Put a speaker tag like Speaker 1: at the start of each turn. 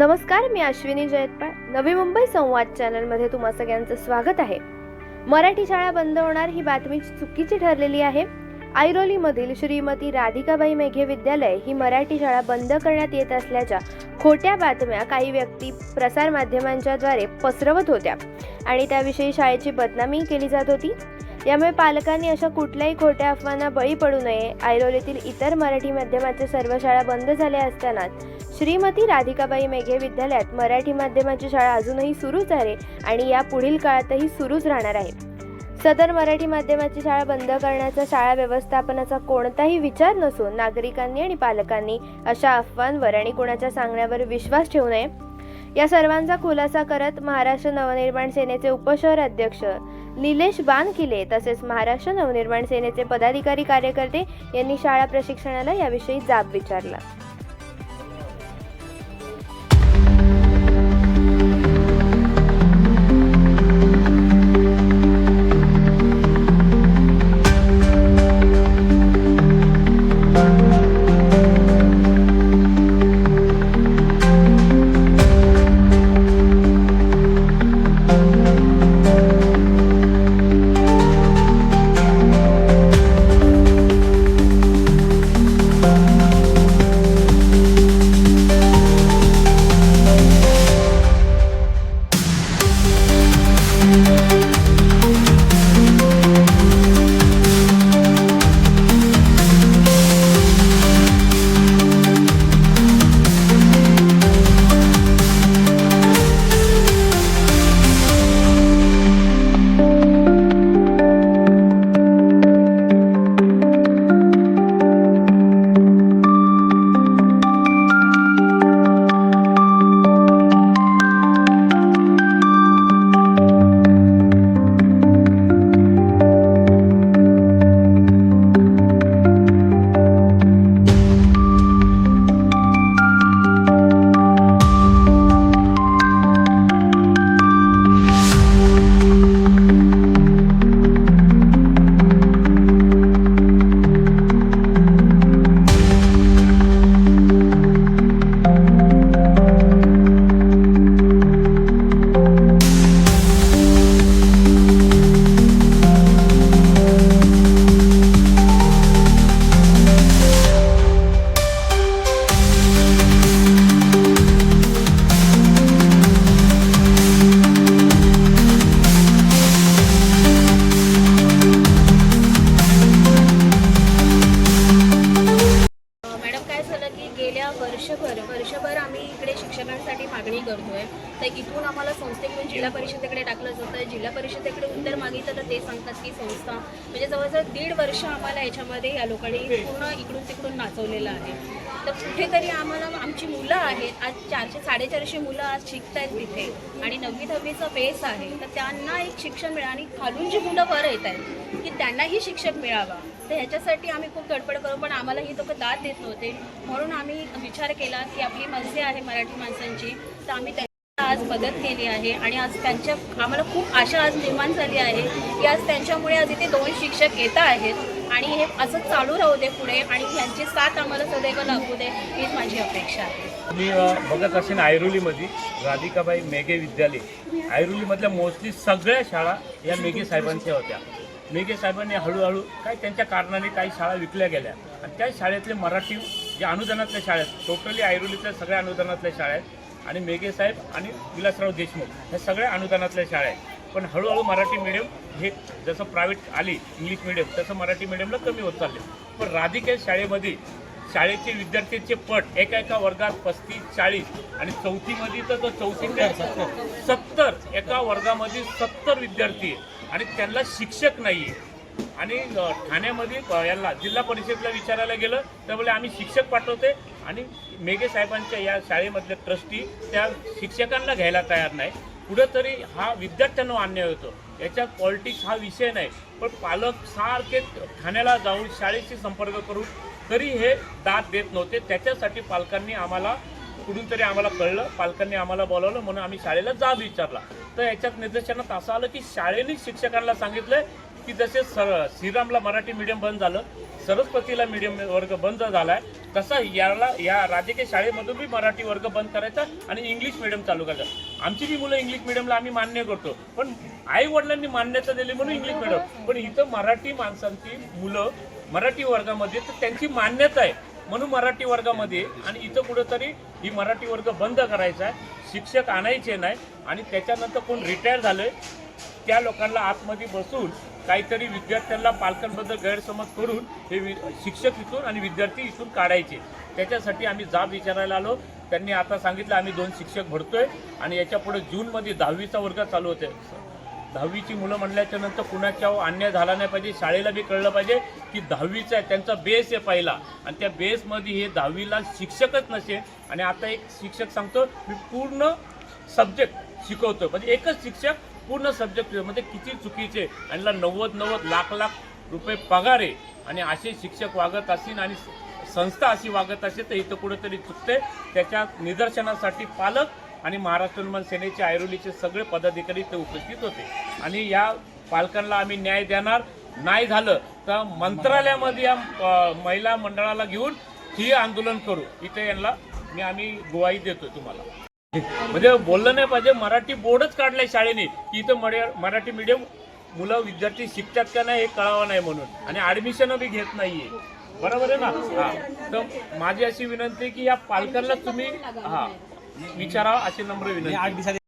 Speaker 1: नमस्कार मी अश्विनी जयतपाळ. नवी मुंबई संवाद चॅनलमध्ये तुम्हा सगळ्यांचं स्वागत आहे. मराठी शाळा बंद होणार ही बातमी चुकीची ठरलेली आहे. ऐरोलीमधील श्रीमती राधिकाबाई मेघे विद्यालय ही मराठी शाळा बंद करण्यात येत असल्याच्या खोट्या बातम्या काही व्यक्ती प्रसारमाध्यमांच्याद्वारे पसरवत होत्या आणि त्याविषयी शाळेची बदनामी केली जात होती. यामुळे पालकांनी अशा कुठल्याही खोट्या अफवांना बळी पडू नये. ऐरोलीतील इतर मराठी माध्यमाच्या सर्व शाळा बंद झाल्या असतानाच श्रीमती राधिकाबाई मेघे विद्यालयात मराठी माध्यमाची शाळा अजूनही सुरूच आहे आणि या पुढील काळातही सुरूच राहणार आहे. सदर मराठी माध्यमाची शाळा बंद करण्याचा शाळा व्यवस्थापनाचा कोणताही विचार नसून नागरिकांनी आणि पालकांनी अशा अफवांवर आणि कोणाच्या सांगण्यावर विश्वास ठेवू नये. या सर्वांचा खुलासा करत महाराष्ट्र नवनिर्माण सेनेचे उपशहर अध्यक्ष निलेश बानकिले तसेच महाराष्ट्र नवनिर्माण सेनेचे पदाधिकारी कार्यकर्ते यांनी शाळा प्रशिक्षणाला याविषयी जाब विचारला.
Speaker 2: शिक्षकांसाठी मागणी तर इथून आम्हाला संस्थेकडून जिल्हा परिषदेकडे टाकलं जातं जिल्हा परिषदेकडे उत्तर मागितलं तर ते सांगतात की संस्था म्हणजे जवळजवळ दीड वर्ष आम्हाला याच्यामध्ये या लोकांनी पूर्ण इकडून तिकडून नाचवलेलं आहे. तर कुठेतरी आम्हाला आमची मुलं आहेत आज चारशे साडेचारशे मुलं आज शिकत आहेत तिथे आणि नववी दहावीचा बेस आहे तर त्यांना एक शिक्षण मिळा आणि खालून जी मुलं वर येत आहेत की त्यांनाही शिक्षक मिळावा. तर ह्याच्यासाठी आम्ही खूप धडपड करू पण आम्हाला ही लोकं दाद देत नव्हते. म्हणून आम्ही विचार केला की आपली मनसे आहे मराठी माणसांची तर आम्ही आज मदत केली आहे आणि आज त्यांच्या आम्हाला खूप आशा आज निर्माण झाली आहे की आज त्यांच्यामुळे आज इथे दोन शिक्षक येत आहेत आणि हे असंच चालू राहू दे पुढे आणि त्यांची साथ आम्हाला सदैव लागू दे हीच माझी अपेक्षा आहे.
Speaker 3: मी बघत असेन ऐरोलीमध्ये राधिकाबाई मेघे विद्यालय. ऐरोलीमधल्या मोस्टली सगळ्या शाळा या मेघे साहेबांच्या होत्या. मेघे साहेबांनी हळूहळू काय त्यांच्या कारणाने काही शाळा विकल्या गेल्या. आणि त्या शाळेतले मराठी जे अनुदानातल्या शाळा आहेत टोटली ऐरोलीच्या सगळ्या अनुदानातल्या शाळा आहेत आणि मेघे साहेब आणि विलासराव देशमुख ह्या सगळ्या अनुदानातल्या शाळा आहेत. पण हळूहळू मराठी मिडियम हे जसं प्रायव्हेट आली इंग्लिश मिडियम तसं मराठी मिडियमला कमी होत चालले. पण राधिके शाळेमध्ये शाळेचे विद्यार्थ्यांचे पट एका एका वर्गात पस्तीस चाळीस आणि चौथीमध्ये तर तो सत्तर एका वर्गामध्ये सत्तर विद्यार्थी आहे आणि त्यांना शिक्षक नाही आहे आणि ठाण्यामध्ये याला जिल्हा परिषदला विचारायला गेलं तर बोले आम्ही शिक्षक पाठवते आणि मेघे साहेबांच्या या शाळेमधले ट्रस्टी त्या शिक्षकांना घ्यायला तयार नाही. कुठंतरी हा विद्यार्थ्यांना अन्याय होतो. याच्यात पॉलिटिक्स हा विषय नाही. पण पालक सारखे ठाण्याला जाऊन शाळेशी संपर्क करून तरी हे दाद देत नव्हते. त्याच्यासाठी पालकांनी आम्हाला कुठून तरी आम्हाला कळलं पालकांनी आम्हाला बोलावलं म्हणून आम्ही शाळेला जाब विचारला. तर याच्यात निदर्शनात असं आलं की शाळेने शिक्षकांना सांगितलं की जसे सर श्रीरामला मराठी मीडियम बंद झालं सरस्वतीला मीडियम वर्ग बंद झालाय तसा याला या राजकीय शाळेमधून बी मराठी वर्ग बंद करायचा आणि इंग्लिश मिडियम चालू करायचं. आमची बी मुलं इंग्लिश मिडियमला आम्ही मान्य करतो पण आई वडिलांनी मान्यता दिली म्हणून इंग्लिश मिडियम पण इथं मराठी माणसांची मुलं मराठी वर्गामध्ये तर त्यांची मान्यता आहे. म्हणून मराठी वर्गामध्ये आणि इथं कुठंतरी ही मराठी वर्ग बंद करायचा आहे. शिक्षक आणायचे नाही आणि त्याच्यानंतर कोण रिटायर झालं त्या लोकांना आतमध्ये बसून काहीतरी विद्यार्थ्यांना पालकांबद्दल गैरसमज करून हे वि- शिक्षक इथून आणि विद्यार्थी इथून काढायचे. त्याच्यासाठी आम्ही जाब विचारायला आलो. त्यांनी आता सांगितलं आम्ही दोन शिक्षक भरतोय आणि याच्यापुढे जूनमध्ये दहावीचा वर्ग चालू होते. दहावीची मुलं म्हणल्याच्या नंतर कुणाच्या अन्याय झाला नाही पाहिजे. शाळेला बी कळलं पाहिजे की दहावीचा आहे त्यांचा बेस आहे पहिला. आणि त्या बेसमध्ये हे दहावीला शिक्षकच नसेल आणि आता एक शिक्षक सांगतो मी पूर्ण सब्जेक्ट शिकवतो म्हणजे एकच शिक्षक पूर्ण सब्जेक्ट म्हणजे किती चुकीचे? आणि नव्वद नव्वद लाख लाख रुपये पगार आहे. आणि असे शिक्षक वागत असतील आणि संस्था अशी वागत असेल तर इथं कुठेतरी चुकते त्याच्या निदर्शनासाठी पालक आणि महाराष्ट्र निर्माण सेनेचे ऐरोलीचे सगळे पदाधिकारी ते उपस्थित होते. आणि या पालकांना आम्ही न्याय देणार नाही झालं तर मंत्रालयामध्ये या महिला मंडळाला घेऊन ही आंदोलन करू. इथे यांना मी आम्ही ग्वाही देतो तुम्हाला. म्हणजे बोललं नाही पाहिजे. मराठी बोर्डच काढलाय शाळेने की इथं मराठी मीडियम मुलं विद्यार्थी शिकतात का नाही हे कळावं नाही म्हणून. आणि ऍडमिशन बी घेत नाहीये. बरोबर आहे ना? हा. तर माझी अशी विनंती की या पालकांना तुम्ही हा विचारावा अशी नम्र विनंती